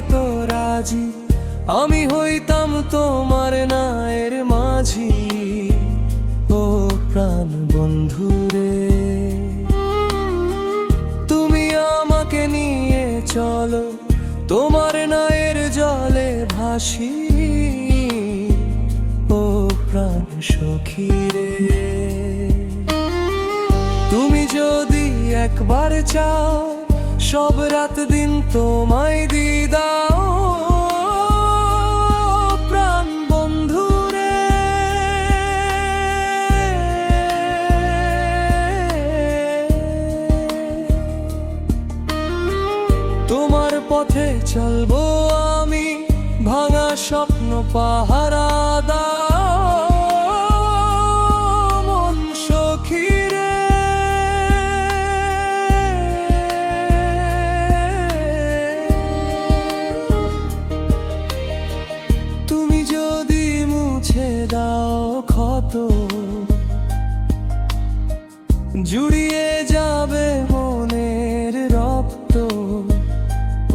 রাজি? আমি হইতাম তোমার নায়ের মাঝি। ও প্রাণ বন্ধুরে তুমি আমাকে নিয়ে চলো, তোমার নায়ের জলে ভাসি। ও প্রাণ সখী রে। তুমি যদি একবার চাও সব রাত দিন তোমায় দিদাও প্রাণ তোমার পথে চলবো আমি ভাঙা স্বপ্ন পাহারা দাও। জুড়িয়ে যাবে মনের রক্ত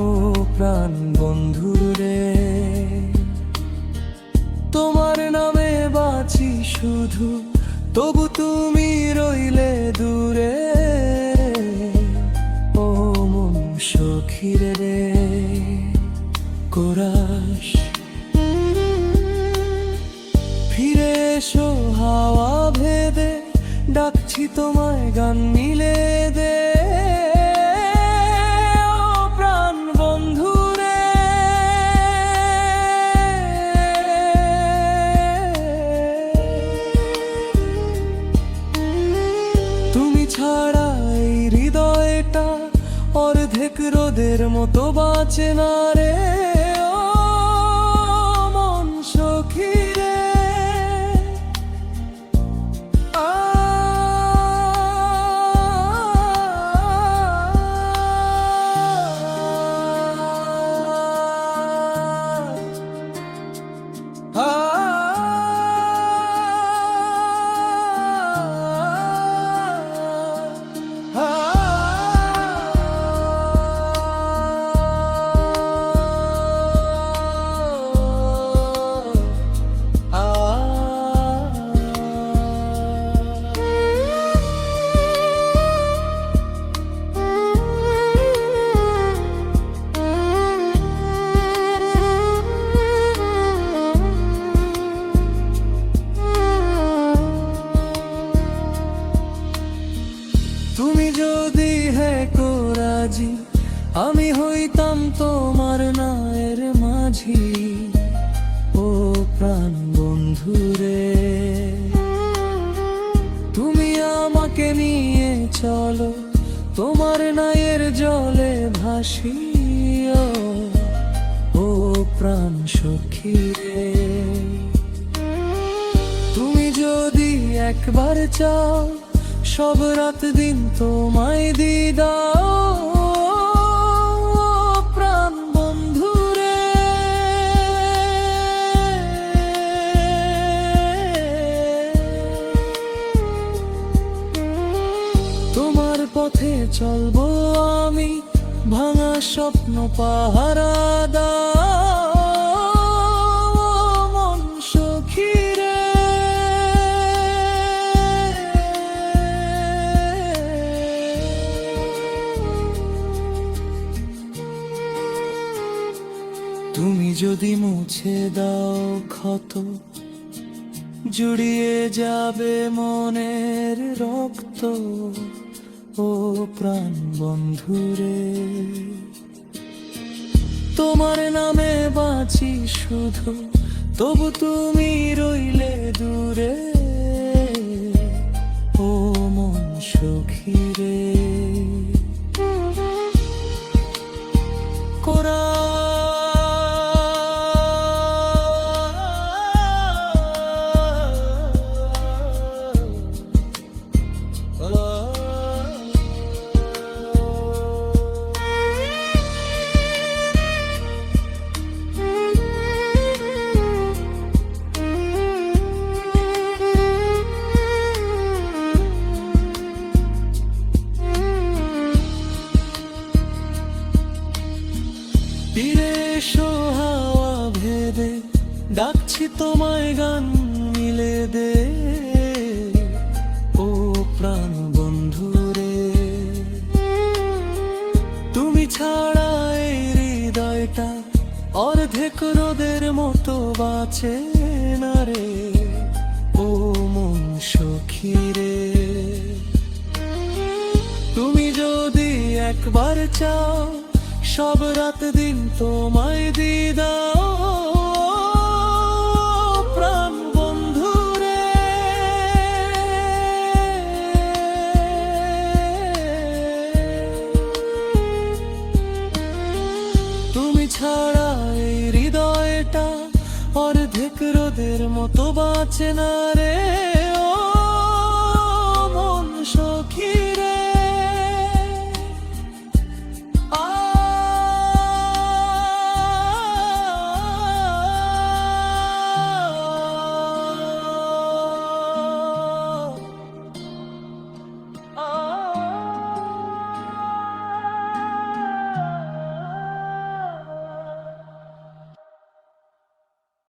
ও প্রাণ বন্ধু রে। তোমার নামে বাঁচি শুধু, তবু তুমি রইলে দূরে। ডাকছি তোমায় গান মিলে দে। প্রাণ তুমি হৃদয়টা অর্ধেক রোদের মতো বাঁচে না রে। তুমি যদি হে রাজি, আমি হইতাম তোমার নায়ের মাঝি। ও প্রাণ বন্ধুরে তুমি আমাকে নিয়ে চলো, তোমার নায়ের জলে ভাসিও। ও প্রাণ সখী রে, তুমি যদি একবার চাও সব রাত দিন তোমায় দিদাও প্রাণ তোমার পথে চলবো আমি ভাঙা স্বপ্ন পাহারা তুমি যদি মুছে দাও ক্ষত, জুড়িয়ে যাবে মনের রক্ত, ও প্রাণ বন্ধুরে। তোমার নামে বাঁচি শুধু, তবু তুমি রইলে দূরে, ও মন সখী ডাকছি তোমায় গান মিলে দে। ও প্রাণ বন্ধু রে। তুমি ছাড়া এই হৃদয়টা অর্ধেক রোদের মতো বাঁচে না রে। ও মন সখী রে। তুমি যদি একবার চাও, সব রাত দিন তোমায় দিদাও মতো বাঁচে না রে।